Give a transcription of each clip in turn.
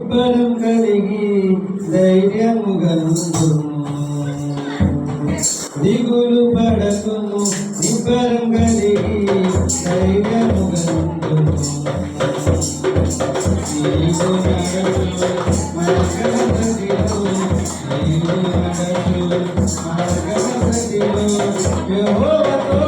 బలం కలిగి ధైర్యము గలుగుము దిగులు పడకుము నిబ్బరం కలిగి ధైర్యము గలుగుము నీవు నడచు మార్గమసతిలో నీవు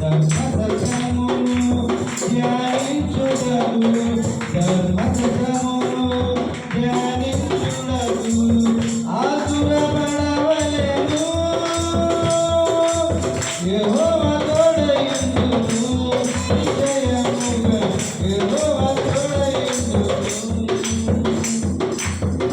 ధర్మ సత్యమును ధ్యాయించుటకు ధర్మ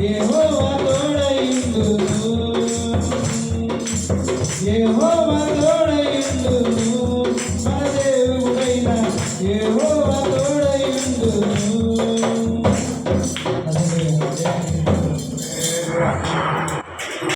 ఏహో మా తోడయుండు. మన దేవుడైన ఏహో